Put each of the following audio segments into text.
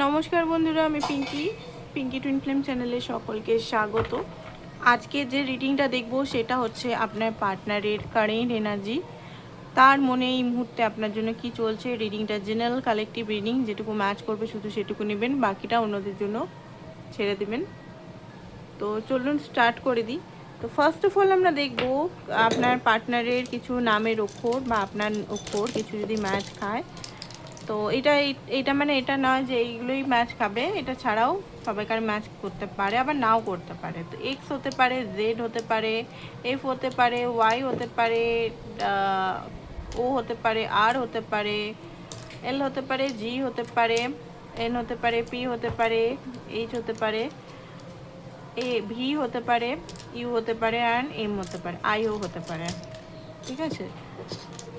নমস্কার বন্ধুরা, আমি পিঙ্কি। পিঙ্কি টুইন ফিল্ম চ্যানেলে সকলকে স্বাগত। আজকে যে রিডিংটা দেখব সেটা হচ্ছে আপনার পার্টনারের কারেন্ট এনার্জি তার মনে এই মুহূর্তে আপনার জন্য কি চলছে? রিডিংটা জেনারেল কালেকটিভ রিডিং যেটুকু ম্যাচ করবে শুধু সেটুকু নেবেন, বাকিটা অন্যদের জন্য ছেড়ে দেবেন। তো চলুন স্টার্ট করে দিই। তো ফার্স্ট অফ অল আমরা দেখব আপনার পার্টনারের কিছু নামের অক্ষর বা আপনার অক্ষর কিছু যদি ম্যাচ খায় তো এটা এটা মানে এটা নয় যে এইগুলোই ম্যাচ খাবে এটা ছাড়াও সবাইকার ম্যাচ করতে পারে আবার নাও করতে পারে তো এক্স হতে পারে জেড হতে পারে এফ হতে পারে ওয়াই হতে পারে ও হতে পারে আর হতে পারে এল হতে পারে জি হতে পারে এন হতে পারে পি হতে পারে এইচ হতে পারে এ ভি হতে পারে ইউ হতে পারে অ্যান্ড এম হতে পারে আইও হতে পারে ঠিক আছে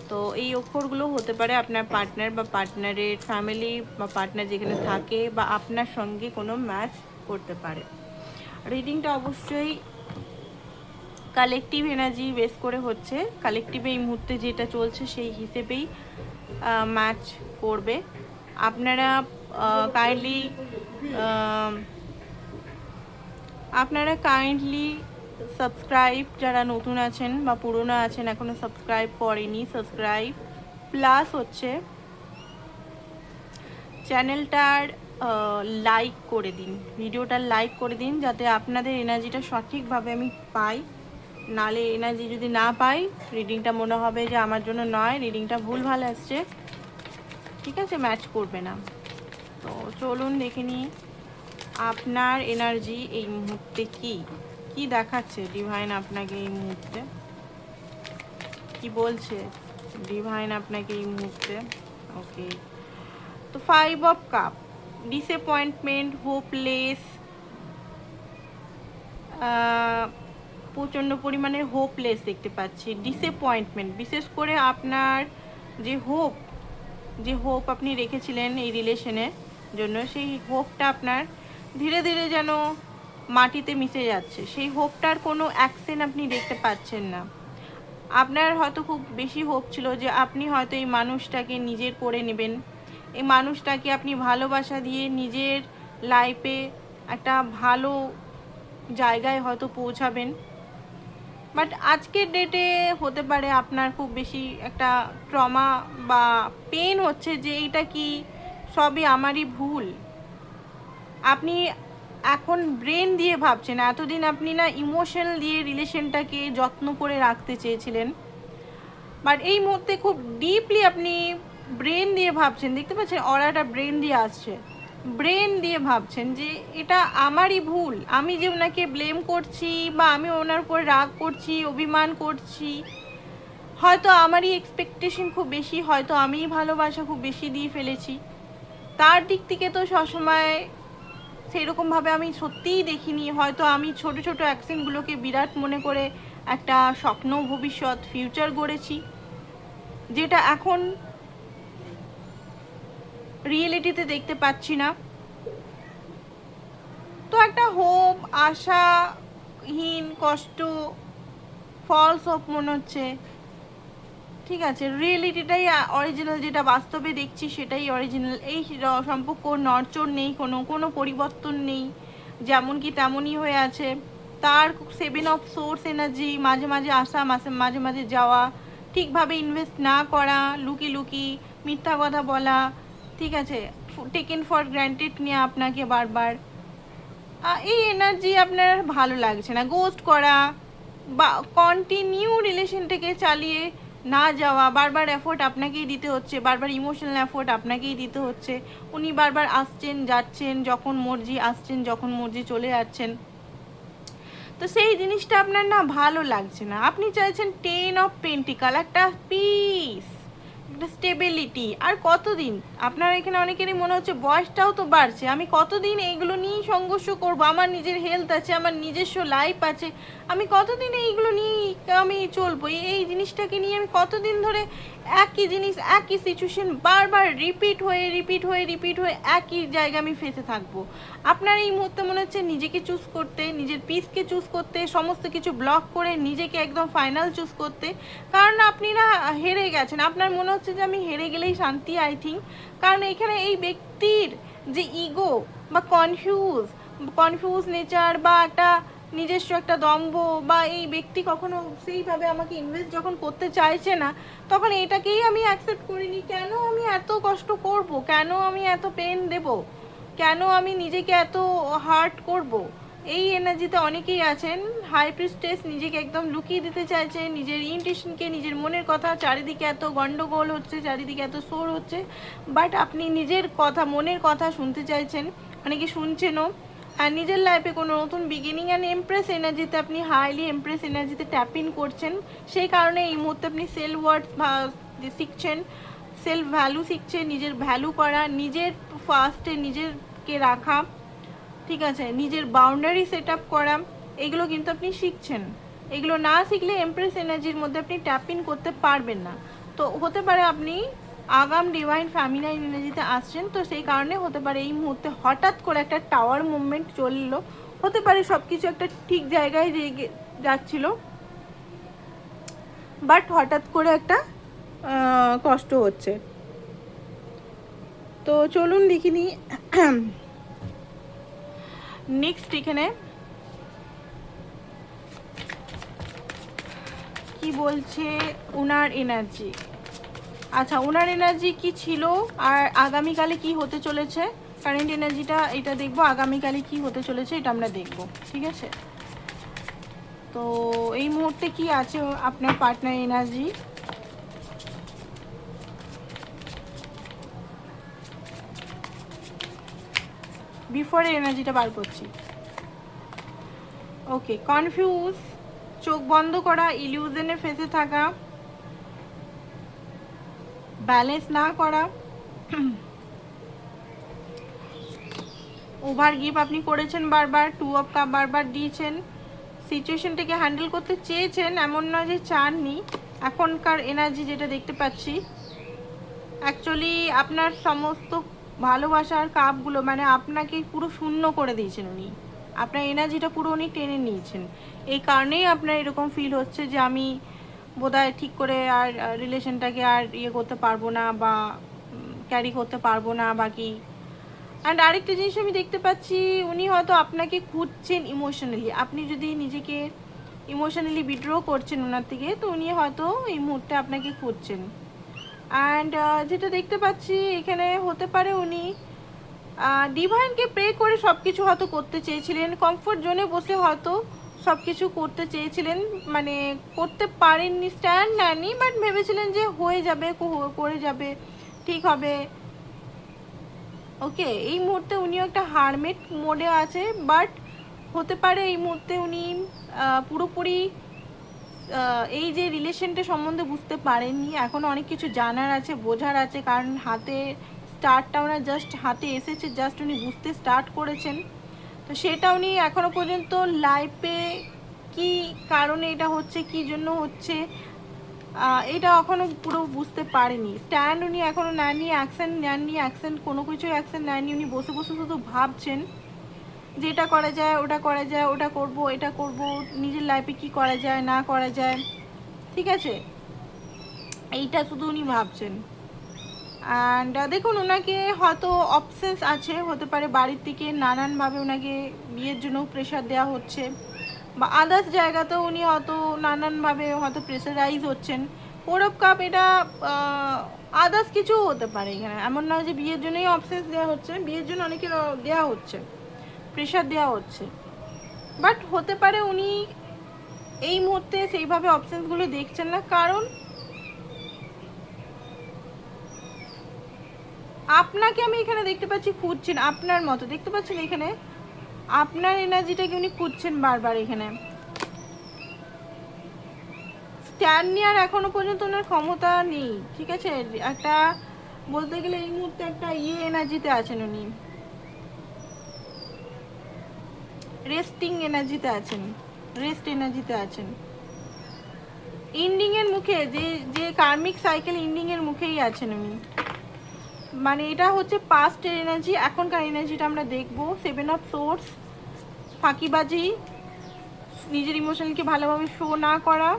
তো এই অক্ষরগুলো হতে পারে আপনার পার্টনার বা পার্টনারের ফ্যামিলি বা পার্টনার যেখানে থাকে বা আপনার সঙ্গে কোনো ম্যাচ করতে পারে। রিডিংটা অবশ্যই কালেকটিভ এনার্জি বেস করে হচ্ছে। কালেকটিভে এই মুহূর্তে যেটা চলছে সেই হিসেবেই ম্যাচ করবে। আপনারা কাইন্ডলি আপনারা কাইন্ডলি সাবস্ক্রাইব যারা নতুন আছেন বা পুরনো আছেন, এখনও সাবস্ক্রাইব করেনি, সাবস্ক্রাইব প্লাস হচ্ছে চ্যানেলটার লাইক করে দিন। ভিডিওটা লাইক করে দিন যাতে আপনাদের এনার্জিটা সঠিকভাবে আমি পাই। নালে এনার্জি যদি না পাই, রিডিংটা মনে হবে যে আমার জন্য নয়, রিডিংটা ভুল ভালো আসছে। ঠিক আছে, ম্যাচ করবে না। তো চলুন দেখে নিই, আপনার এনার্জি এই মুহূর্তে কি? কি দেখাচ্ছে ডিভাইন আপনাকে এই মুহূর্তে? কি বলছে ডিভাইন আপনাকে এই মুহূর্তে? ওকে তো five of cup disappointment hopeless প্রচণ্ড পরিমাণে হোপলেস দেখতে পাচ্ছি। ডিসঅ্যাপয়েন্টমেন্ট বিশেষ করে আপনার যে হোপ যে হোপ আপনি রেখেছিলেন এই রিলেশনের জন্য, সেই হোপটা আপনার ধীরে ধীরে যেন মাটিতে মিশে যাচ্ছে। সেই হোপটার কোনো অ্যাকশন আপনি দেখতে পাচ্ছেন না। আপনার হয়তো খুব বেশি হোপ ছিল যে আপনি হয়তো এই মানুষটাকে নিজের করে নেবেন। এই মানুষটাকে আপনি ভালোবাসা দিয়ে নিজের লাইফে একটা ভালো জায়গায় হয়তো পৌঁছাবেন। বাট আজকের ডেটে হতে পারে আপনার খুব বেশি একটা ট্রমা বা পেন হচ্ছে যে এইটা কি সবই আমারই ভুল। আপনি এখন ব্রেন দিয়ে ভাবছেন, এতদিন আপনি না ইমোশন দিয়ে রিলেশনটাকে যত্ন করে রাখতে চেয়েছিলেন। বাট এই মুহূর্তে খুব ডিপলি আপনি ব্রেন দিয়ে ভাবছেন, দেখতে পাচ্ছেন অরাটা ব্রেন দিয়ে আসছে। ব্রেন দিয়ে ভাবছেন যে এটা আমারই ভুল, আমি যে ওনাকে ব্লেম করছি বা আমি ওনার উপর রাগ করছি, অভিমান করছি, হয়তো আমারই এক্সপেকটেশন খুব বেশি, হয়তো আমিই ভালোবাসা খুব বেশি দিয়ে ফেলেছি। তার দিক থেকে তো সবসময় সেরকমভাবে আমি সত্যিই দেখিনি। হয়তো আমি ছোট ছোট অ্যাকশনগুলোকে বিরাট মনে করে একটা স্বপ্ন, ভবিষ্যৎ ফিউচার গড়েছি, যেটা এখন রিয়েলিটিতে দেখতে পাচ্ছি না। তো একটা হোপ আশাহীন, কষ্ট ফলস হোপ মনে হচ্ছে। ঠিক আছে রিয়েলিটিটাই অরিজিনাল যেটা বাস্তবে দেখছি সেটাই অরিজিনাল এই সম্পর্ক নড়চড় নেই, কোনো কোনো পরিবর্তন নেই, যেমন কি তেমনই হয়ে আছে। তার সেভেন অফ সোর্স এনার্জি মাঝে মাঝে আসা, মাঝে মাঝে মাঝে যাওয়া, ঠিকভাবে ইনভেস্ট না করা, লুকি লুকি, মিথ্যা কথা বলা, ঠিক আছে টেকেন ফর গ্র্যান্টেড নিয়ে আপনাকে বারবার। এই এনার্জি আপনার ভালো লাগছে না। গোস্ট করা বা কন্টিনিউ রিলেশনটাকে চালিয়ে না যাওয়া, বারবার এফোর্ট আপনাকেই দিতে হচ্ছে, বারবার ইমোশনাল এফোর্ট আপনাকেই দিতে হচ্ছে। উনি বারবার আসছেন, যাচ্ছেন, যখন মর্জি আসছেন, যখন মর্জি চলে যাচ্ছেন। তো সেই জিনিসটা আপনার না ভালো লাগছে না। আপনি চাইছেন টেন অফ পেন্টিকাল একটা পিস একটা স্টেবিলিটি আর কতদিন? আপনার এখানে অনেকেরই মনে হচ্ছে বয়সটাও তো বাড়ছে। আমি কতদিন এইগুলো নিয়েই সংঘর্ষ করব? আমার নিজের হেলথ আছে, আমার নিজস্ব লাইফ আছে। আমি কতদিন এইগুলো নিয়েই আমি চলবো? এই- জিনিসটাকে নিয়ে আমি কতদিন ধরে একই জিনিস, একই সিচুয়েশন বারবার রিপিট হয়ে রিপিট হয়ে রিপিট হয়ে একই জায়গা আমি ফেসে থাকব। আপনার এই মুহূর্তে মনে হচ্ছে নিজেকে চুজ করতে, নিজের পিসকে চুজ করতে, সমস্ত কিছু ব্লক করে নিজেকে একদম ফাইনাল চুজ করতে, কারণ আপনি না হেরে গেছেন। আপনার মনে হচ্ছে যে আমি হেরে গেলেই শান্তি আই থিঙ্ক কারণ এখানে এই ব্যক্তির যে ইগো বা কনফিউজ কনফিউজ নেচার বা একটা নিজস্ব একটা দম্ভ বা এই ব্যক্তি কখনো সেইভাবে আমাকে ইনভেস্ট যখন করতে চাইছে না, তখন এটাকেই আমি অ্যাকসেপ্ট করিনি। কেন আমি এত কষ্ট করব? কেন আমি এত পেন দেব? কেন আমি নিজেকে এত হার্ট করব? এই এনার্জিতে অনেকেই আছেন। হাই প্রিস্টেস নিজেকে একদম লুকিয়ে দিতে চাইছে, নিজের ইন্টেশনকে নিজের মনের কথা, চারিদিকে এত গন্ডগোল হচ্ছে, চারিদিকে এত সোর হচ্ছে। বাট আপনি নিজের কথা, মনের কথা শুনতে চাইছেন। অনেকে শুনছেনও। আর নিজের লাইফে কোনো নতুন বিগিনিং অ্যান্ড এমপ্রেস এনার্জিতে আপনি হাইলি এমপ্রেস এনার্জিতে ট্যাপ ইন করছেন, সেই কারণে এই মুহূর্তে আপনি সেল ওয়ার্ড শিখছেন সেলফ ভ্যালু শিখছেন, নিজের ভ্যালু করা, নিজের ফার্স্টে নিজেরকে রাখা, ঠিক আছে? নিজের বাউন্ডারি সেট আপ করা, এগুলো কিন্তু আপনি শিখছেন। এগুলো না শিখলে এমপ্রেস এনার্জির মধ্যে আপনি ট্যাপ ইন করতে পারবেন না। তো হতে পারে আপনি আগাম ডিভাইন ফ্যামিনাইন এনার্জিতে আসছেন। তো সেই কারণে হতে পারে এই মুহূর্তে হঠাৎ করে একটা টাওয়ার মুভমেন্ট চলল। হতে পারে সব কিছু একটা ঠিক জায়গায় রেগে যাচ্ছিল। বাট হঠাৎ করে একটা কষ্ট হচ্ছে। তো চলুন দেখিনি নেক্সট এখানে কি বলছে উনার এনার্জি আচ্ছা ওনার এনার্জি কি ছিল? আর আগামীকালে কি হতে চলেছে? কারেন্ট এনার্জিটা এটা দেখব, আগামীকালে কি হতে চলেছে এটা আমরা দেখব, ঠিক আছে? তো এই মুহূর্তে কি আছে আপনার পার্টনার এনার্জি বিফোরের এনার্জিটা বার করছি। ওকে কনফিউজ চোখ বন্ধ করা ইলিউজনে ফেসে থাকা ব্যালেন্স না করা। ওভার গিভ আপনি করেছেন বারবার টু অফ কাপ বারবার দিয়েছেন। সিচুয়েশনটাকে হ্যান্ডেল করতে চেয়েছেন, এমন নয় যে চাননি। এখনকার এনার্জি যেটা দেখতে পাচ্ছি অ্যাকচুয়ালি আপনার সমস্ত ভালোবাসার কাপগুলো মানে আপনাকে পুরো শূন্য করে দিয়েছেন উনি। আপনার এনার্জিটা পুরো উনি টেনে নিয়েছেন। এই কারণেই আপনার এরকম ফিল হচ্ছে যে আমি বোধহয় ঠিক করে আর রিলেশনটাকে আর ইয়ে করতে পারব না বা ক্যারি করতে পারব না বাকি। অ্যান্ড আরেকটা জিনিস আমি দেখতে পাচ্ছি, উনি হয়তো আপনাকে খুঁজছেন ইমোশনালি আপনি যদি নিজেকে ইমোশনালি বিড্র করছেন ওনার থেকে, তো উনি হয়তো এই মুহূর্তে আপনাকে খুঁজছেন। অ্যান্ড যেটা দেখতে পাচ্ছি, এখানে হতে পারে উনি ডিভাইনকে প্রে করে সব কিছু হয়তো করতে চেয়েছিলেন কমফোর্ট জোনে বসে হয়তো সব কিছু করতে চেয়েছিলেন মানে করতে পারেননি স্ট্যান্ড নেননি, বাট ভেবেছিলেন যে হয়ে যাবে করে যাবে, ঠিক হবে। ওকে, এই মুহূর্তে উনিও একটা হারমেট মোডে আছে, বাট হতে পারে এই মুহূর্তে উনি পুরোপুরি এই যে রিলেশনটা সম্বন্ধে বুঝতে পারেননি। এখনও অনেক কিছু জানার আছে, বোঝার আছে, কারণ হাতে স্টার্টটা ওনার জাস্ট হাতে এসেছে জাস্ট উনি বুঝতে স্টার্ট করেছেন। তো সেটা উনি এখনও পর্যন্ত লাইফে কি কারণে এটা হচ্ছে, কি জন্য হচ্ছে এটা এখনও পুরো বুঝতে পারেনি। স্ট্যান্ড উনি এখনও নেননি অ্যাকশন নেননি অ্যাকশন কোনো কিছু অ্যাকশন নেননি, উনি বসে বসে শুধু ভাবছেন যে এটা করা যায়, ওটা করা যায়, ওটা করব, এটা করব, নিজের লাইফে কি করা যায়, না করা যায়। ঠিক আছে? এইটা শুধু উনি ভাবছেন। অ্যান্ড দেখুন ওনাকে হয়তো অপশনস আছে, হতে পারে বাড়ির থেকে নানানভাবে ওনাকে বিয়ের জন্য প্রেশার দেওয়া হচ্ছে, বা আদার্স জায়গাতেও উনি হয়তো নানানভাবে হয়তো প্রেশারাইজ হচ্ছেন। পৌরব কাপ এটা আদার্স কিছু হতে পারে এখানে। এমন নয় যে বিয়ের জন্যই অপশনস দেওয়া হচ্ছে, বিয়ের জন্য অনেকের দেওয়া হচ্ছে প্রেশার দেওয়া হচ্ছে। বাট হতে পারে উনি এই মুহূর্তে সেইভাবে অপশনসগুলো দেখছেন না, কারণ আপনাকে আমি এখানে দেখতে পাচ্ছি খুঁজছেন আপনার মতো। দেখতে পাচ্ছেন এখানে? আপনার এনার্জিটাকে উনি খুঁজছেন বারবার এখানে। স্ট্যান্ড নেওয়ার এখনও পর্যন্ত ওনার ক্ষমতা নেই, ঠিক আছে? একটা, বলতে গেলে এই মুহূর্তে একটা ইয়ে এনার্জিতে আছেন উনি। রেস্টিং এনার্জিতে আছেন, রেস্ট এনার্জিতে আছেন। ইন্ডিং এর মুখে, যে যে কার্মিক সাইকেল ইন্ডিং এর মুখেই আছেন উনি। মানে এটা হচ্ছে পাস্টের এনার্জি এখনকার এনার্জিটা আমরা দেখব। সেভেন অফ সোর্স ফাঁকিবাজি, নিজের ইমোশনকে ভালোভাবে শো না করা,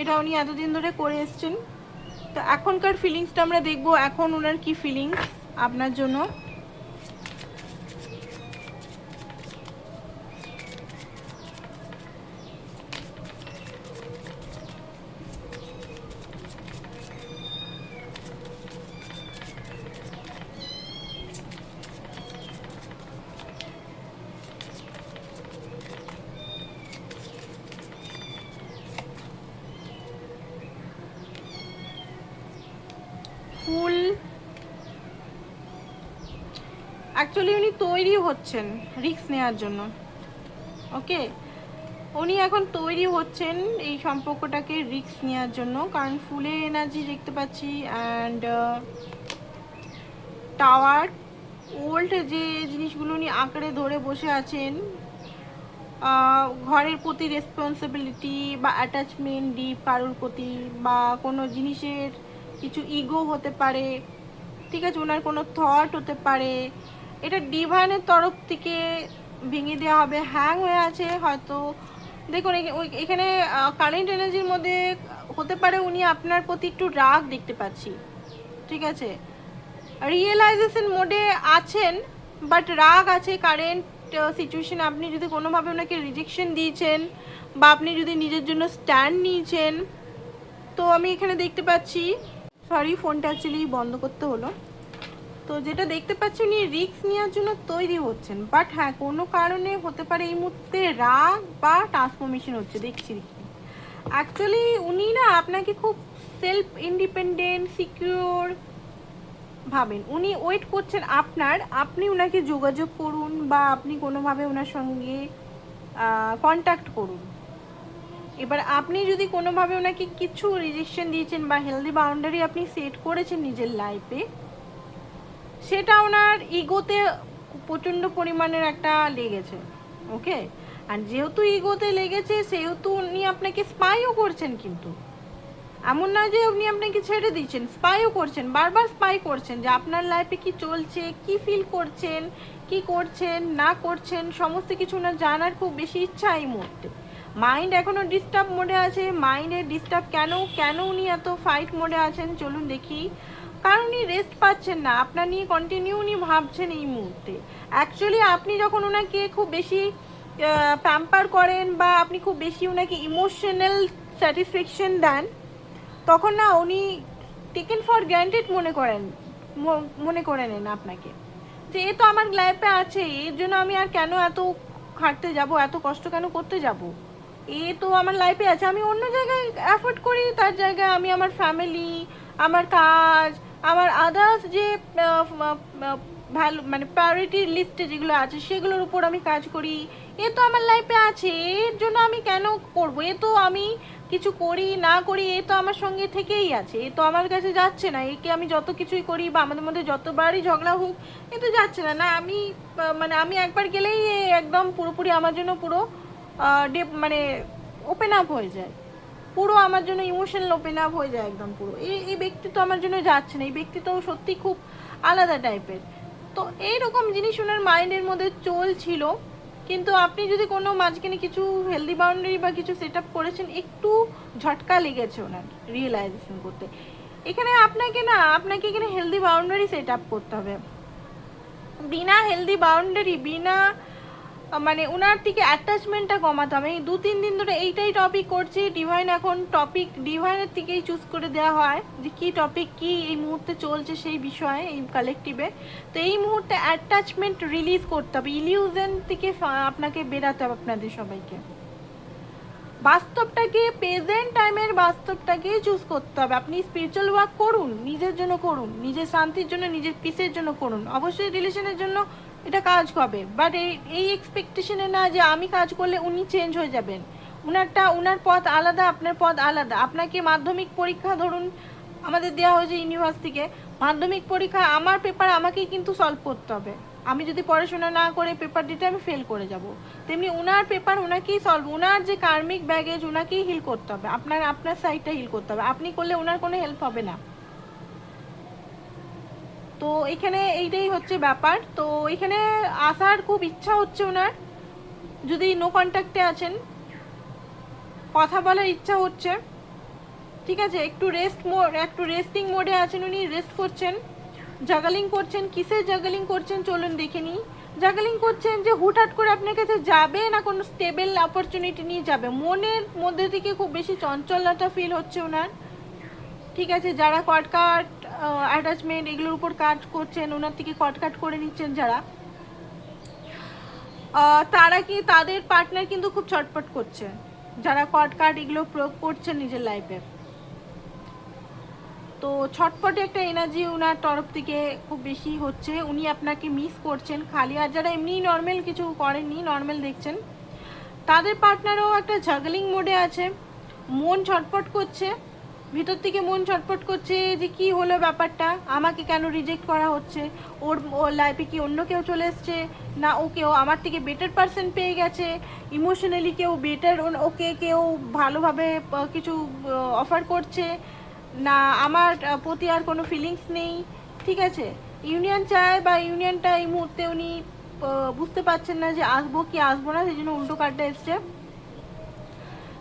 এটা উনি এতদিন ধরে করে এসছেন। তো এখনকার ফিলিংসটা আমরা দেখব, এখন ওনার কি ফিলিংস আপনার জন্য অ্যাকচুয়ালি উনি তৈরি হচ্ছেন রিক্স নেওয়ার জন্য। ওকে উনি এখন তৈরি হচ্ছেন এই সম্পর্কটাকে রিক্স নেওয়ার জন্য। কারণ ফুলে এনার্জি দেখতে পাচ্ছি অ্যান্ড টাওয়ার ওল্ড যে জিনিসগুলো উনি আঁকড়ে ধরে বসে আছেন ঘরের প্রতি রেসপন্সিবিলিটি বা অ্যাটাচমেন্ট ডিপ কারোর প্রতি বা কোনো জিনিসের কিছু ইগো হতে পারে, ঠিক আছে? ওনার কোনো থট হতে পারে এটা ডিভাইনের তরফ থেকে ভেঙে দেওয়া হবে হ্যাং হয়ে আছে হয়তো। দেখুন এখানে কারেন্ট এনার্জির মধ্যে হতে পারে উনি আপনার প্রতি একটু রাগ দেখতে পাচ্ছি। ঠিক আছে? রিয়েলাইজেশন মোডে আছেন বাট রাগ আছে কারেন্ট সিচুয়েশন আপনি যদি কোনোভাবে ওনাকে রিজেকশন দিয়েছেন বা আপনি যদি নিজের জন্য স্ট্যান্ড নিয়েছেন, তো আমি এখানে দেখতে পাচ্ছি সরি ফোনটা অ্যাকচুয়ালি বন্ধ করতে হলো। তো যেটা দেখতে পাচ্ছি উনি রিস্ক নেওয়ার জন্য তৈরি হচ্ছেন। বাট হ্যাঁ কোনো কারণে হতে পারে এই মুহূর্তে রাগ বা ট্রান্সফরমেশন হচ্ছে। দেখছি অ্যাকচুয়ালি উনি না আপনাকে খুব সেলফ ইন্ডিপেন্ডেন্ট সিকিউর ভাবেন। উনি ওয়েট করছেন আপনার, আপনি ওনাকে যোগাযোগ করুন বা আপনি কোনোভাবে ওনার সঙ্গে কন্ট্যাক্ট করুন। এবার আপনি যদি কোনোভাবে ওনাকে কিছু রিজেকশন দিয়েছেন বা হেলদি বাউন্ডারি আপনি সেট করেছেন নিজের লাইফে সেটা ওনার ইগোতে প্রচণ্ড পরিমাণের একটা লেগেছে, ওকে? আর যেহেতু ইগোতে লেগেছে, সেহেতু উনি আপনাকে স্পাইও করছেন কিন্তু। এমন না যে উনি আপনাকে ছেড়ে দিচ্ছেন, স্পাইও করছেন, বারবার স্পাই করছেন যে আপনার লাইফে কি চলছে, কি ফিল করছেন, কি করছেন, না করছেন, সমস্ত কিছু ওনার জানার খুব বেশি ইচ্ছা এই মুহূর্তে। মাইন্ড এখনও ডিস্টার্ব মোডে আছে মাইন্ডের ডিস্টার্ব কেন কেন উনি এত ফাইট মোডে আছেন? চলুন দেখি। কারণ উনি রেস্ট পাচ্ছেন না। আপনার নিয়ে কন্টিনিউ উনি ভাবছেন এই মুহূর্তে। অ্যাকচুয়ালি আপনি যখন ওনাকে খুব বেশি প্যাম্পার করেন বা আপনি খুব বেশি ওনাকে ইমোশনাল স্যাটিসফ্যাকশন দেন, তখন না উনি টেকেন ফর গ্র্যান্টেড মনে করেন মনে করে নেন আপনাকে। যে এ তো আমার লাইফে আছে, এর জন্য আমি আর কেন এত খাটতে যাব, এত কষ্ট কেন করতে যাব? এ তো আমার লাইফে আছে, আমি অন্য জায়গায় অ্যাফোর্ড করি, তার জায়গায় আমি আমার ফ্যামিলি আমার কাজ আমার আদার্স যে ভ্যালু মানে প্রায়োরিটি লিস্টে যেগুলো আছে, সেগুলোর উপর আমি কাজ করি। এ তো আমার লাইফে আছে, এর জন্য আমি কেন করব? এ তো আমি কিছু করি, না করি, এ তো আমার সঙ্গে থেকেই আছে। এ তো আমার কাছে যাচ্ছে না। একে আমি যত কিছুই করি বা আমাদের মধ্যে যতবারই ঝগড়া হোক, এ তো যাচ্ছে না। না, আমি মানে আমি একবার গেলেই একদম পুরোপুরি আমার জন্য পুরো মানে ওপেন আপ হয়ে যায়। পুরো আমার জন্য ইমোশনাল ওপেন আপ হয়ে যায় একদম পুরো। এই এই ব্যক্তি তো আমার জন্য যাচ্ছে না, এই ব্যক্তি তো সত্যি খুব আলাদা টাইপের তো এইরকম জিনিস ওনার মাইন্ডের মধ্যে চলছিল, কিন্তু আপনি যদি কোনো মাঝখানে কিছু হেলদি বাউন্ডারি বা কিছু সেট আপ করেছেন, একটু ঝটকা লেগেছে ওনার রিয়েলাইজেশন করতে। এখানে আপনাকে না, আপনাকে এখানে হেলদি বাউন্ডারি সেট আপ করতে হবে। বিনা হেলদি বাউন্ডারি বিনা মানে ওনার থেকে অ্যাটাচমেন্টটা কমাতে এই দু তিন দিন ধরে এইটাই টপিক করছি। ডিভাইন এখন টপিক ডিভাইনের থেকেই চুজ করে দেওয়া হয় যে কি টপিক কি এই মুহূর্তে চলছে সেই বিষয়ে, এই কালেকটিভে তো এই মুহূর্তে অ্যাটাচমেন্ট রিলিজ করতে হবে। ইলিউশন থেকে আপনাকে বেরাতে হবে আপনাদের সবাইকে। বাস্তবটাকে প্রেজেন্ট টাইমের বাস্তবটাকে চুজ করতে হবে। আপনি স্পিরিচুয়াল ওয়ার্ক করুন, নিজের জন্য করুন, নিজের শান্তির জন্য, নিজের পিসের জন্য করুন। অবশ্যই রিলেশনের জন্য এটা কাজ হবে বাট এই এক্সপেকটেশনে না যে আমি কাজ করলে উনি চেঞ্জ হয়ে যাবেন। উনারটা, উনার পথ আলাদা, আপনার পথ আলাদা। আপনাকে মাধ্যমিক পরীক্ষা ধরুন, আমাদের দেওয়া হয়েছে ইউনিভার্সিটিকে। মাধ্যমিক পরীক্ষা আমার পেপার আমাকেই কিন্তু সলভ করতে হবে। আমি যদি পড়াশোনা না করে পেপার দিতে আমি ফেল করে যাব। তেমনি উনার পেপার ওনাকেই সলভ উনার যে কার্মিক ব্যাগেজ ওনাকেই হিল করতে হবে। আপনার আপনার সাইডটা হিল করতে হবে। আপনি করলে ওনার কোনো হেল্প হবে না। তো এখানে এইটাই হচ্ছে ব্যাপার। তো এখানে আসার খুব ইচ্ছা হচ্ছে ওনার। যদি নো কন্ট্যাক্টে আছেন, কথা বলার ইচ্ছা হচ্ছে। ঠিক আছে, একটু রেস্ট মোড একটু রেস্টিং মোডে আছেন উনি রেস্ট করছেন। জাগালিং করছেন, কিসের জাগালিং করছেন চলুন দেখে নিই। জাগালিং করছেন যে হুটহাট করে আপনার কাছে যাবে না কোনো স্টেবল অপরচুনিটি নিয়ে যাবে? মনের মধ্যে থেকে খুব বেশি চঞ্চলতা ফিল হচ্ছে ওনার। ঠিক আছে, যারা কটকাট অ্যাটাচমেন্ট এগুলোর উপর কাজ করছেন, ওনার থেকে কটকাট করে নিচ্ছেন যারা। তারা কি তাদের পার্টনার কিন্তু খুব ছটপট করছে যারা কটকাট এগুলো প্রয়োগ করছেন নিজের লাইফে তো ছটপটে একটা এনার্জি ওনার তরফ থেকে খুব বেশি হচ্ছে। উনি আপনাকে মিস করছেন খালি। আর যারা এমনি নর্মাল কিছু করেননি নর্মাল দেখছেন, তাদের পার্টনারও একটা জাগলিং মোডে আছে। মন ছটপট করছে। ভিতর থেকে মন ছটপট করছে যে কি হলো ব্যাপারটা? আমাকে কেন রিজেক্ট করা হচ্ছে? ওর ওর লাইফে কি অন্য কেউ চলে এসছে? না, ও কেউ আমার থেকে বেটার পার্সন পেয়ে গেছে। ইমোশনালি কেউ বেটার ওকে কেউ ভালোভাবে কিছু অফার করছে। না, আমার প্রতি আর কোনো ফিলিংস নেই। ঠিক আছে? ইউনিয়ন চায় বা ইউনিয়নটা এই মুহূর্তে উনি বুঝতে পারছেন না যে আসব কি আসব না, সেই জন্য উল্টো কার্ডটা এসছে।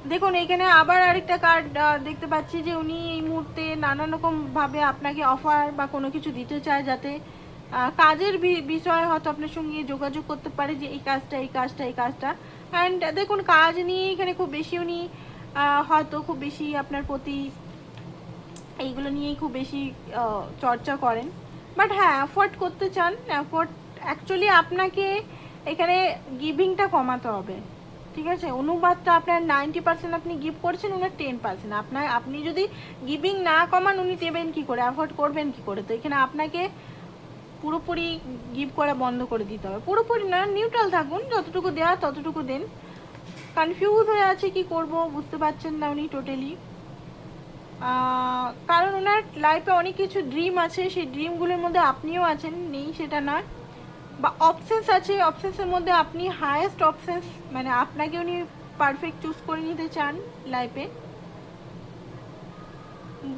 দেখুন, এখানে আবার আরেকটা কার্ড দেখতে পাচ্ছি যে উনি এই মুহূর্তে নানান রকম ভাবে আপনাকে অফার বা কোনো কিছু দিতে চায় যাতে কাজের বিষয়ে হয়তো আপনার সঙ্গে যোগাযোগ করতে পারে যে এই কাজটা এই কাজটা এই কাজটা। অ্যান্ড দেখুন, কাজ নিয়ে এখানে খুব বেশি উনি হয়তো খুব বেশি আপনার প্রতি এইগুলো নিয়েই খুব বেশি চর্চা করেন। বাট হ্যাঁ অ্যাফোর্ড করতে চান অ্যাফোর্ড অ্যাকচুয়ালি আপনাকে এখানে গিভিংটা কমাতে হবে। ঠিক আছে? অনুবাদটা আপনার নাইনটি পার্সেন্ট আপনি গিফট করছেন, ওনার টেন পার্সেন্ট আপনার, আপনি যদি গিভিং না কমান, উনি দেবেন কি করে? অ্যাফোর্ড করবেন কি করে? তো এখানে আপনাকে পুরোপুরি গিভ করা বন্ধ করে দিতে হবে। পুরোপুরি না নিউট্রাল থাকুন। যতটুকু দেওয়া ততটুকু দেন। কনফিউজ হয়ে আছে, কি করব? বুঝতে পারছেন না উনি টোটালি কারণ ওনার লাইফে অনেক কিছু ড্রিম আছে। সেই ড্রিমগুলোর মধ্যে আপনিও আছেন, নেই সেটা নয়। বা অপশনস আছে অপশনসের মধ্যে আপনি হায়েস্ট অপশনস মানে আপনাকে উনি পারফেক্ট চুজ করে নিতে চান লাইফে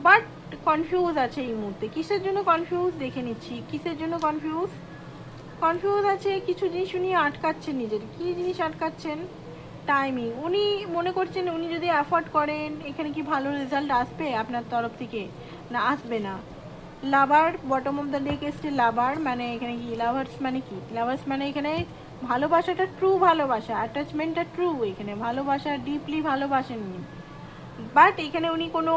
বাট কনফিউজ আছে এই মুহূর্তে। কিসের জন্য কনফিউজ দেখে নিচ্ছি। কিসের জন্য কনফিউজ কনফিউজ আছে কিছু জিনিস উনি আটকাচ্ছেন নিজের। কি জিনিস আটকাচ্ছেন? টাইমিং উনি মনে করছেন উনি যদি অ্যাফোর্ড করেন, এখানে কি ভালো রেজাল্ট আসবে আপনার তরফ থেকে? না, আসবে না। Lover bottom of the deck এসছে লাভার মানে এখানে কি লাভার্স মানে কি? লাভার্স মানে এখানে ভালোবাসাটা ট্রু ভালোবাসা অ্যাটাচমেন্টটা ট্রু এখানে, ভালোবাসা ডিপলি ভালোবাসেন উনি। বাট এখানে উনি কোনো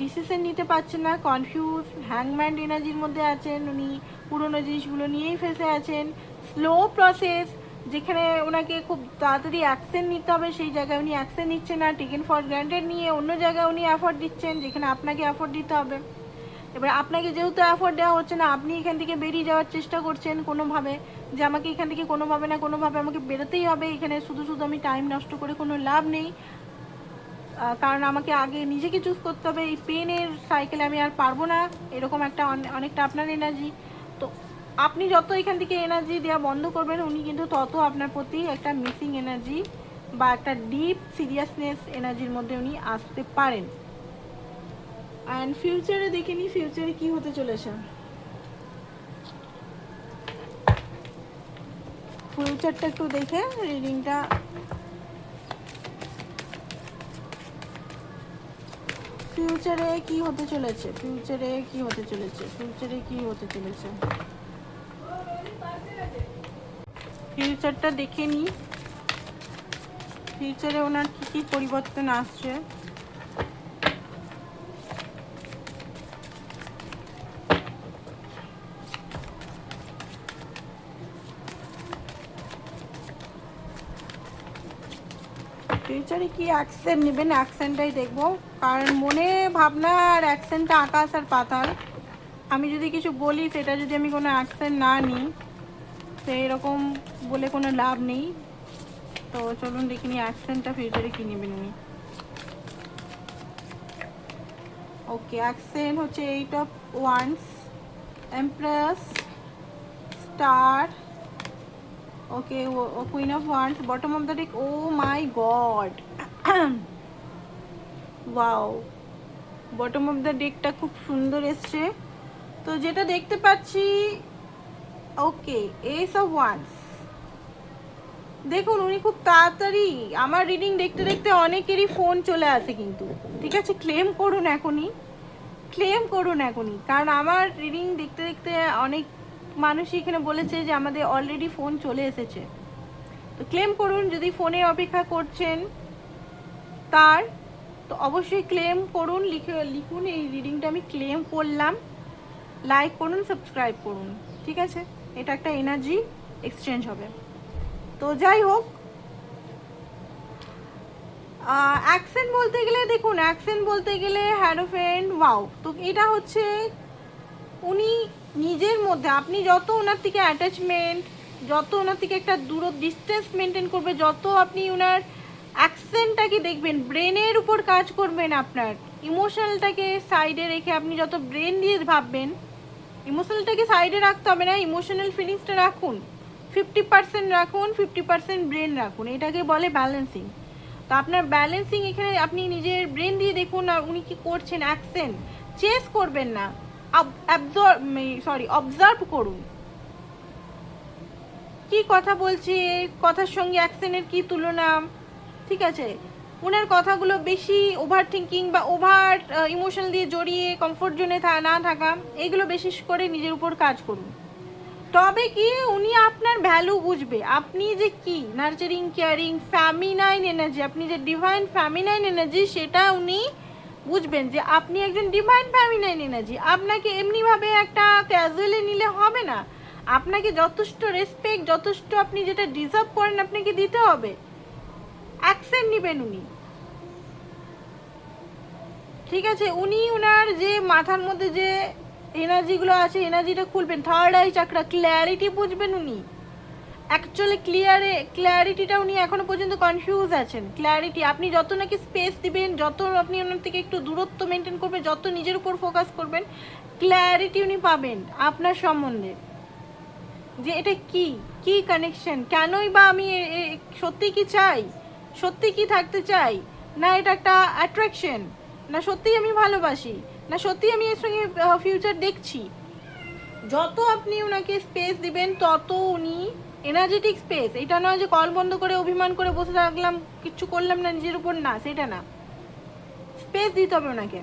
ডিসিশন নিতে পারছেন না কনফিউজ হ্যাংম্যান্ড এনার্জির মধ্যে আছেন উনি, পুরনো জিনিসগুলো নিয়েই ফেসে আছেন। স্লো প্রসেস যেখানে ওনাকে খুব তাড়াতাড়ি অ্যাকশন নিতে হবে, সেই জায়গায় উনি অ্যাকশন নিচ্ছেন না টেকেন ফর গ্রান্টেড নিয়ে অন্য জায়গায় উনি অ্যাফোর্ড দিচ্ছেন, যেখানে আপনাকে অ্যাফোর্ড দিতে হবে। এবার আপনাকে যেহেতু অ্যাফোর্ড দেওয়া হচ্ছে না, আপনি এখান থেকে বেরিয়ে যাওয়ার চেষ্টা করছেন কোনোভাবে, যে আমাকে এখান থেকে কোনোভাবে না কোনোভাবে আমাকে বেরোতেই হবে, এখানে শুধু শুধু আমি টাইম নষ্ট করে কোনো লাভ নেই। কারণ আমাকে আগে নিজেকে চুজ করতে হবে, এই পেনের সাইকেলে আমি আর পারব না, এরকম একটা অনেকটা আপনার এনার্জি তো আপনি যত এখান থেকে এনার্জি দেওয়া বন্ধ করবেন, উনি কিন্তু তত আপনার প্রতি একটা মিসিং এনার্জি বা একটা ডিপ সিরিয়াসনেস এনার্জির মধ্যে উনি আসতে পারেন। অ্যান্ড ফিউচারে দেখে নিই ফিউচারে কি হতে চলেছে? ফিউচারটা একটু দেখে রিডিংটা ফিউচারে কি হতে চলেছে? ফিউচারে কি হতে চলেছে? ফিউচারে কি হতে চলেছে? ফিউচারটা দেখে নিই ফিউচারে ওনার কি কি পরিবর্তন আসছে? ফিউচারে কি অ্যাকশন নেবেন? অ্যাকশনটাই দেখব। কারণ মনে ভাবনা আর অ্যাকশনটা আকাশ আর পাতাল। আমি যদি কিছু বলি, সেটা যদি আমি কোনো অ্যাকশন না নিই সেই রকম বলে কোনো লাভ নেই। তো চলুন দেখি নি অ্যাকশনটা ফিউচারে কী নেবেন উনি। ওকে অ্যাকশন হচ্ছে eight of wands empress star okay queen of wands bottom of the deck oh my god wow bottom of the ডেকটা খুব সুন্দর এসছে। তো যেটা দেখতে পাচ্ছি ওকে এস অফ ওয়ান্স দেখুন, উনি খুব তাড়াতাড়ি, আমার রিডিং দেখতে দেখতে অনেকেরই ফোন চলে আসে কিন্তু। ঠিক আছে ক্লেম করুন এখনই। ক্লেম করুন এখনই। কারণ আমার রিডিং দেখতে দেখতে অনেক মানুষই এখানে বলেছে যে আমাদের অলরেডি ফোন চলে এসেছে। তো ক্লেম করুন, যদি ফোনে অপেক্ষা করছেন তার, তো অবশ্যই ক্লেম করুন, লিখে, লিখুন, এই রিডিংটা আমি ক্লেম করলাম। লাইক করুন সাবস্ক্রাইব করুন, ঠিক আছে? এটা একটা এনার্জি এক্সচেঞ্জ হবে। তো যাই হোক অ্যাকসেন্ট বলতে গেলে দেখুন অ্যাকসেন্ট বলতে গেলে হ্যারোফেন্ট ওয়াও তো এটা হচ্ছে উনি নিজের মধ্যে, আপনি যত ওনার থেকে অ্যাটাচমেন্ট যত ওনার থেকে একটা দূর ডিস্টেন্স মেনটেন করবে, যত আপনি ওনার অ্যাকসেন্টটাকে দেখবেন ব্রেনের উপর কাজ করবেন আপনার ইমোশনালটাকে সাইডে রেখে আপনি যত ব্রেন দিয়ে ভাববেন ইমোশনালটাকে সাইডে রাখতে হবে না ইমোশনাল ফিলিংসটা রাখুন ফিফটি পার্সেন্ট রাখুন ফিফটি পার্সেন্ট ব্রেন রাখুন, এটাকে বলে ব্যালেন্সিং তো আপনার ব্যালেন্সিং এখানে আপনি নিজের ব্রেন দিয়ে দেখুন উনি কি করছেন অ্যাকসেন্ট চেস করবেন না। সরি অবজার্ভ করুন। কি কথা বলছে? কথার সঙ্গে অ্যাকসেন্টের কি তুলনা? ঠিক আছে? ওনার কথাগুলো বেশি ওভার থিঙ্কিং বা ওভার ইমোশন দিয়ে জড়িয়ে কমফোর্ট জোনে না থাকা, এইগুলো বিশেষ করে নিজের উপর কাজ করুন। তবে কি উনি আপনার ভ্যালু বুঝবে? আপনি যে কি? নার্চারিং কেয়ারিং ফ্যামিনাইন এনার্জি আপনি যে ডিভাইন ফ্যামিনাইন এনার্জি সেটা উনি বুঝবেন যে আপনি একজন ডিভাইন ফ্যামিনাইন এনার্জি আপনাকে এমনিভাবে একটা ক্যাজুয়ালি নিলে হবে না। আপনাকে যথেষ্ট রেসপেক্ট যথেষ্ট আপনি যেটা ডিজার্ভ করেন আপনাকে দিতে হবে। অ্যাকসেন্ট নেবেন উনি। ঠিক আছে, উনি ওনার যে মাথার মধ্যে যে এনার্জিগুলো আছে এনার্জিটা খুলবেন। থার্ড আই চাকরা ক্ল্যারিটি বুঝবেন উনি। অ্যাকচুয়ালি ক্লিয়ারে ক্ল্যারিটিটা উনি এখনও পর্যন্ত কনফিউজ আছেন। ক্ল্যারিটি আপনি যত নাকি স্পেস দিবেন, যত আপনি ওনার থেকে একটু দূরত্ব মেনটেন করবেন, যত নিজের উপর ফোকাস করবেন ক্ল্যারিটি উনি পাবেন আপনার সম্বন্ধে। যে এটা কি? কি কানেকশন কেনই বা আমি সত্যি কি চাই? সত্যি কি থাকতে চাই? না এটা একটা অ্যাট্রাকশন না সত্যি আমি ভালোবাসি? না সত্যি আমি এর সঙ্গে ফিউচার দেখছি? যত আপনি ওনাকে স্পেস দিবেন, তত উনি এনার্জেটিক স্পেস এটা নয় যে কল বন্ধ করে অভিমান করে বসে থাকলাম, কিচ্ছু করলাম না, নিজের উপর না, সেটা না। স্পেস দিতে হবে ওনাকে।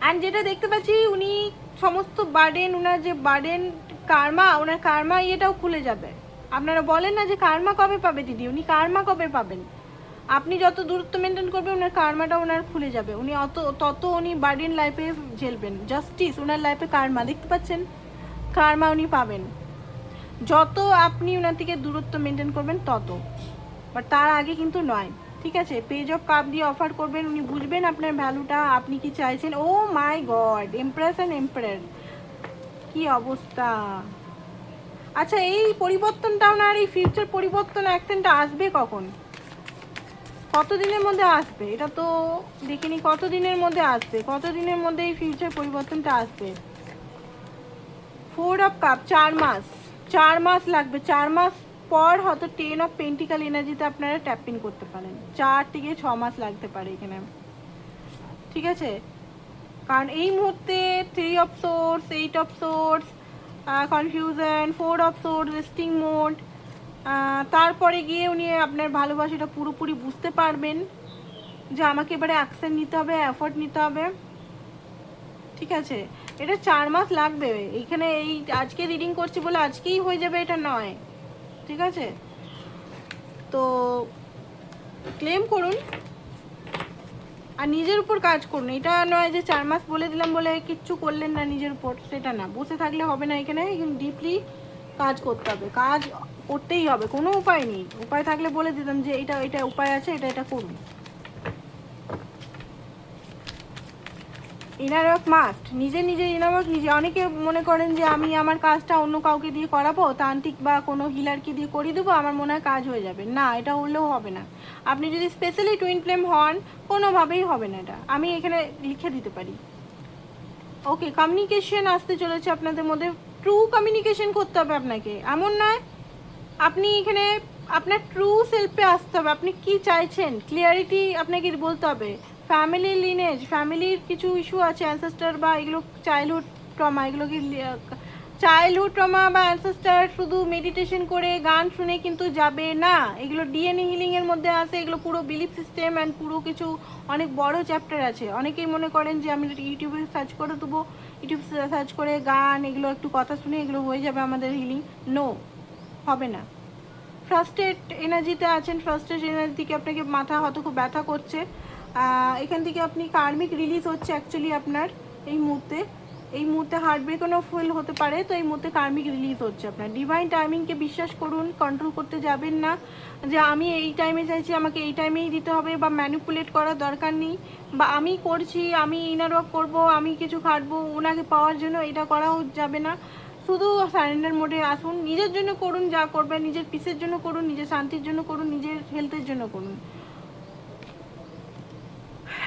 অ্যান্ড যেটা দেখতে পাচ্ছি, উনি সমস্ত বার্ডেন ওনার যে বার্ডেন কার্মা ওনার কার্মা ইয়েটাও খুলে যাবে। আপনারা বলেন না যে কার্মা কবে পাবে দিদি, উনি কার্মা কবে পাবেন? আপনি যত দূরত্ব মেনটেন করবেন, ওনার কার্মাটা ওনার খুলে যাবে। উনি অত, তত উনি বার্ডেন লাইফে ঝেলবেন। জাস্টিস ওনার লাইফে কার্মা দেখতে পাচ্ছেন? কার্মা উনি পাবেন। যত আপনি ওনার থেকে দূরত্ব মেনটেন করবেন, তত। বাট তার আগে কিন্তু নয়, ঠিক আছে? পেজ অফ কাপ দিয়ে অফার করবেন, উনি বুঝবেন আপনার ভ্যালুটা আপনি কি চাইছেন? ও my god Empress and Empress কি অবস্থা? আচ্ছা এই পরিবর্তনটা ওনার, এই ফিউচার পরিবর্তন অ্যাকশনটা আসবে কখন? কতদিনের মধ্যে আসবে? এটা তো দেখিনি, কতদিনের মধ্যে আসবে? কতদিনের মধ্যে এই ফিউচার পরিবর্তনটা আসবে? ফোর অফ কাপ চার মাস। চার মাস লাগবে, চার মাস পর হয়তো টেন অফ পেন্টিক্যাল এনার্জিতে আপনারা ট্যাপিং করতে পারেন। চার থেকে ছ মাস লাগতে পারে এখানে। ঠিক আছে? কারণ এই মুহূর্তে three of swords eight of swords confusion four of swords resting mode তারপরে গিয়ে উনি আপনার ভালোবাসাটা পুরোপুরি বুঝতে পারবেন যে আমাকে এবারে অ্যাকশন নিতে হবে এফোর্ট নিতে হবে। ঠিক আছে? এটা চার মাস লাগবে। এইখানে এই আজকে রিডিং করছি বলে আজকেই হয়ে যাবে, এটা নয়। ঠিক আছে? তো ক্লেম করুন। আর নিজের উপর কাজ করুন। এটা নয় যে চার মাস বলে দিলাম বলে কিচ্ছু করলেন না নিজের উপর, সেটা না। বসে থাকলে হবে না এখানে ডিপলি কাজ করতে হবে। কাজ করতেই হবে, কোনো উপায় নেই। উপায় থাকলে বলে দিতাম যে এটা এটা উপায় আছে, এটা এটা করুন। Inner work must. নিজে নিজে ইনার ওয়ার্ক নিজে অনেকে মনে করেন যে আমি আমার কাজটা অন্য কাউকে দিয়ে করাবো তান্ত্রিক বা কোনো হিলারকে দিয়ে করিয়ে দেবো, আমার মনে হয় কাজ হয়ে যাবে। না, এটা হলেও হবে না। আপনি যদি স্পেশালি টুইন ফ্লেম হন, কোনোভাবেই হবে না এটা। আমি এখানে লিখে দিতে পারি। ওকে কমিউনিকেশন আসতে চলেছে আপনাদের মধ্যে। ট্রু কমিউনিকেশন করতে হবে আপনাকে। এমন নয়, আপনি এখানে আপনার ট্রু সেলফে আসতে হবে। আপনি কি চাইছেন? ক্লিয়ারিটি আপনাকে বলতে হবে। ফ্যামিলি লিনেজ ফ্যামিলির কিছু ইস্যু আছে অ্যানসেস্টার বা এগুলো চাইল্ডহুড ট্রমা এগুলো কি চাইল্ডহুড ট্রমা বা অ্যানসেস্টার শুধু মেডিটেশন করে গান শুনে কিন্তু যাবে না। এগুলো ডিএনএ হিলিংয়ের মধ্যে আছে, এগুলো পুরো বিলিফ সিস্টেম অ্যান্ড পুরো কিছু অনেক বড় চ্যাপ্টার আছে। অনেকেই মনে করেন যে আমি ইউটিউবে সার্চ করে দেবো ইউটিউব সার্চ করে গান, এগুলো একটু কথা শুনে এগুলো হয়ে যাবে আমাদের হিলিং নো হবে না। ফ্রাস্ট্রেট এনার্জিতে আছেন ফ্রাস্ট্রেট এনার্জি থেকে আপনাকে মাথা হয়তো খুব ব্যথা করছে। এখান থেকে আপনি কার্মিক রিলিজ হচ্ছে অ্যাকচুয়ালি আপনার এই মুহূর্তে। এই মুহূর্তে হার্ট ব্রেকনও ফুল হতে পারে, তো এই মুহূর্তে কার্মিক রিলিজ হচ্ছে আপনার। ডিভাইন টাইমিংকে বিশ্বাস করুন কন্ট্রোল করতে যাবেন না। যে আমি এই টাইমে চাইছি, আমাকে এই টাইমেই দিতে হবে বা ম্যানিপুলেট করার দরকার নেই, বা আমি করছি, আমি ইনার ওয়ার্ক করব, আমি কিছু খাটবো, ওনাকে পাওয়ার জন্য এটা করাও যাবে না। শুধু সারেন্ডার মোডে আসুন, নিজের জন্য করুন যা করবেন, নিজের পিসের জন্য করুন, নিজের শান্তির জন্য করুন, নিজের হেলথের জন্য করুন।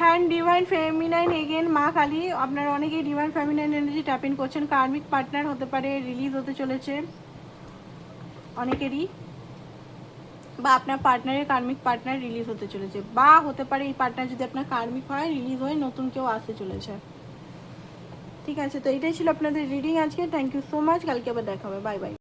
হ্যান্ড ডিভাইন ফেমিনাইন এগেন মা কালী, আপনারা অনেকেই divine feminine energy tap in করছেন। কার্মিক পার্টনার হতে পারে রিলিজ হতে চলেছে। অনেকেরই। বা আপনার পার্টনারের কার্মিক পার্টনার রিলিজ হতে চলেছে। বা হতে পারে এই পার্টনার যদি আপনার কার্মিক হয় রিলিজ হয়ে নতুন কেউ আসতে চলেছে। ঠিক আছে, তো এটাই ছিল আপনাদের রিডিং আজকে। থ্যাংক ইউ সো মাচ কালকে আবার দেখা হবে। Bye bye